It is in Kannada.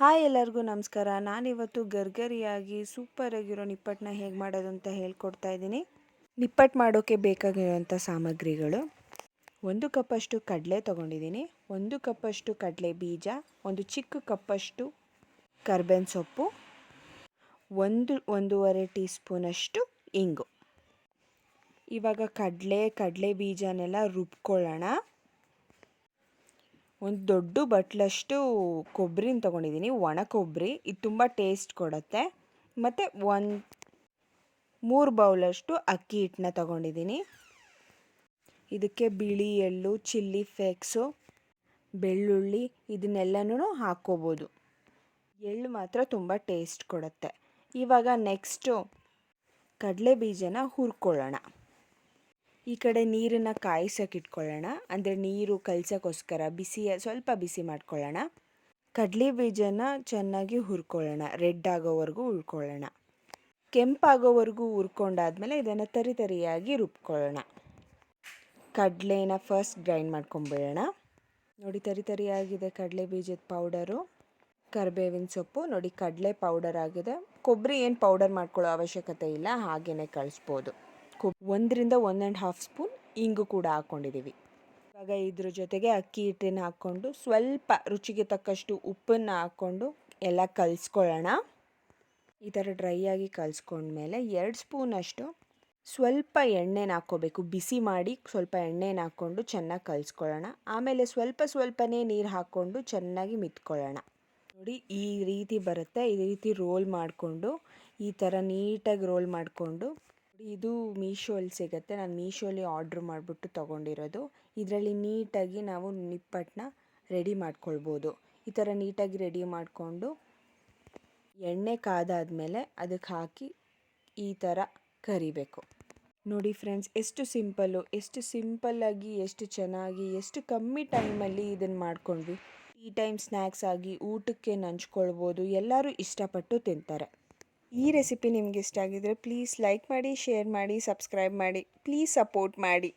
ಹಾಯ್ ಎಲ್ಲರಿಗೂ ನಮಸ್ಕಾರ. ನಾನಿವತ್ತು ಗರ್ಗರಿಯಾಗಿ ಸೂಪರಾಗಿರೋ ನಿಪ್ಪಟ್ಟನ್ನ ಹೇಗೆ ಮಾಡೋದು ಅಂತ ಹೇಳ್ಕೊಡ್ತಾ ಇದ್ದೀನಿ. ನಿಪ್ಪಟ್ಟು ಮಾಡೋಕ್ಕೆ ಬೇಕಾಗಿರುವಂಥ ಸಾಮಗ್ರಿಗಳು. ಒಂದು ಕಪ್ಪಷ್ಟು ಕಡಲೆ ತೊಗೊಂಡಿದ್ದೀನಿ. ಒಂದು ಕಪ್ಪಷ್ಟು ಕಡಲೆ ಬೀಜ, ಒಂದು ಚಿಕ್ಕ ಕಪ್ಪಷ್ಟು ಕರ್ಬೇನ್ ಸೊಪ್ಪು, ಒಂದು, ಒಂದೂವರೆ ಟೀ ಸ್ಪೂನಷ್ಟು ಇಂಗು. ಇವಾಗ ಕಡಲೆ ಕಡಲೆ ಬೀಜನೆಲ್ಲ ರುಬ್ಕೊಳ್ಳೋಣ. ಒಂದು ದೊಡ್ಡ ಬಟ್ಲಷ್ಟು ಕೊಬ್ಬರಿನ ತೊಗೊಂಡಿದ್ದೀನಿ, ಒಣ ಕೊಬ್ಬರಿ. ಇದು ತುಂಬ ಟೇಸ್ಟ್ ಕೊಡುತ್ತೆ. ಮತ್ತು ಒಂದು ಮೂರು ಬೌಲಷ್ಟು ಅಕ್ಕಿ ಹಿಟ್ಟನ್ನ ತೊಗೊಂಡಿದ್ದೀನಿ. ಇದಕ್ಕೆ ಬಿಳಿ ಎಳ್ಳು, ಚಿಲ್ಲಿ ಫ್ಲೇಕ್ಸು, ಬೆಳ್ಳುಳ್ಳಿ ಇದನ್ನೆಲ್ಲನೂ ಹಾಕ್ಕೋಬೋದು. ಎಳ್ಳು ಮಾತ್ರ ತುಂಬ ಟೇಸ್ಟ್ ಕೊಡುತ್ತೆ. ಇವಾಗ ನೆಕ್ಸ್ಟು ಕಡಲೆ ಬೀಜನ ಹುರ್ಕೊಳ್ಳೋಣ. ಈ ಕಡೆ ನೀರನ್ನು ಕಾಯಿಸೋಕೆ ಇಟ್ಕೊಳ್ಳೋಣ. ಅಂದರೆ ನೀರು ಕಲ್ಸೋಕ್ಕೋಸ್ಕರ ಬಿಸಿ, ಸ್ವಲ್ಪ ಬಿಸಿ ಮಾಡ್ಕೊಳ್ಳೋಣ. ಕಡಲೆ ಬೀಜನ ಚೆನ್ನಾಗಿ ಹುರ್ಕೊಳ್ಳೋಣ. ರೆಡ್ ಆಗೋವರೆಗೂ ಹುರ್ಕೊಳ್ಳೋಣ ಕೆಂಪಾಗೋವರೆಗೂ ಹುರ್ಕೊಂಡಾದ್ಮೇಲೆ ಇದನ್ನು ತರಿ ತರಿಯಾಗಿ ರುಬ್ಕೊಳ್ಳೋಣ. ಕಡಲೆನ ಫಸ್ಟ್ ಗ್ರೈಂಡ್ ಮಾಡ್ಕೊಂಬಿಡೋಣ. ನೋಡಿ ತರಿ ತರಿಯಾಗಿದೆ ಕಡಲೆ ಬೀಜದ ಪೌಡರು ಕರಿಬೇವಿನ ಸೊಪ್ಪು. ನೋಡಿ ಕಡಲೆ ಪೌಡರ್ ಆಗಿದೆ. ಕೊಬ್ಬರಿ ಏನು ಪೌಡರ್ ಮಾಡ್ಕೊಳ್ಳೋ ಅವಶ್ಯಕತೆ ಇಲ್ಲ. ಹಾಗೆಯೇ ಕಳಿಸ್ಬೋದು. ಕೊ ಒಂದರಿಂದ ಒನ್ ಆ್ಯಂಡ್ ಹಾಫ್ ಸ್ಪೂನ್ ಇಂಗು ಕೂಡ ಹಾಕ್ಕೊಂಡಿದ್ದೀವಿ ಇವಾಗ ಇದ್ರ ಜೊತೆಗೆ ಅಕ್ಕಿ ಹಿಟ್ಟನ್ನು ಹಾಕ್ಕೊಂಡು ಸ್ವಲ್ಪ ರುಚಿಗೆ ತಕ್ಕಷ್ಟು ಉಪ್ಪನ್ನು ಹಾಕ್ಕೊಂಡು ಎಲ್ಲ ಕಲಿಸ್ಕೊಳ್ಳೋಣ. ಈ ಥರ ಡ್ರೈ ಆಗಿ ಕಲಿಸ್ಕೊಂಡ್ಮೇಲೆ ಎರಡು ಸ್ಪೂನಷ್ಟು ಸ್ವಲ್ಪ ಎಣ್ಣೆನ ಹಾಕ್ಕೋಬೇಕು. ಬಿಸಿ ಮಾಡಿ ಸ್ವಲ್ಪ ಎಣ್ಣೆನ ಹಾಕ್ಕೊಂಡು ಚೆನ್ನಾಗಿ ಕಲಿಸ್ಕೊಳ್ಳೋಣ. ಆಮೇಲೆ ಸ್ವಲ್ಪ ಸ್ವಲ್ಪನೇ ನೀರು ಹಾಕ್ಕೊಂಡು ಚೆನ್ನಾಗಿ ಮಿತ್ಕೊಳ್ಳೋಣ. ನೋಡಿ ಈ ರೀತಿ ಬರುತ್ತೆ. ಈ ರೀತಿ ರೋಲ್ ಮಾಡಿಕೊಂಡು ಈ ಥರ ನೀಟಾಗಿ ರೋಲ್ ಮಾಡಿಕೊಂಡು ಇದು ಮೀಶೋಲ್ಲಿ ಸಿಗುತ್ತೆ. ನಾನು ಮೀಶೋಲಿ ಆರ್ಡ್ರ್ ಮಾಡಿಬಿಟ್ಟು ತೊಗೊಂಡಿರೋದು. ಇದರಲ್ಲಿ ನೀಟಾಗಿ ನಾವು ನಿಪ್ಪಟ್ಟನ್ನ ರೆಡಿ ಮಾಡ್ಕೊಳ್ಬೋದು. ಈ ಥರ ನೀಟಾಗಿ ರೆಡಿ ಮಾಡಿಕೊಂಡು ಎಣ್ಣೆ ಕಾದಾದಮೇಲೆ ಅದಕ್ಕೆ ಹಾಕಿ ಈ ಥರ ಕರಿಬೇಕು. ನೋಡಿ ಫ್ರೆಂಡ್ಸ್, ಎಷ್ಟು ಸಿಂಪಲ್ಲು, ಎಷ್ಟು ಸಿಂಪಲ್ಲಾಗಿ, ಎಷ್ಟು ಚೆನ್ನಾಗಿ, ಎಷ್ಟು ಕಮ್ಮಿ ಟೈಮಲ್ಲಿ ಇದನ್ನು ಮಾಡ್ಕೊಂಡ್ವಿ. ಈ ಟೈಮ್ ಸ್ನ್ಯಾಕ್ಸ್ ಆಗಿ ಊಟಕ್ಕೆ ನಂಚ್ಕೊಳ್ಬೋದು. ಎಲ್ಲರೂ ಇಷ್ಟಪಟ್ಟು ತಿಂತಾರೆ. ಈ ರೆಸಿಪಿ ನಿಮ್ಗೆ ಇಷ್ಟ ಆಗಿದ್ರೆ ಪ್ಲೀಸ್ ಲೈಕ್ ಮಾಡಿ ಶೇರ್ ಮಾಡಿ ಸಬ್ಸ್ಕ್ರೈಬ್ ಮಾಡಿ. ಪ್ಲೀಸ್ ಸಪೋರ್ಟ್ ಮಾಡಿ.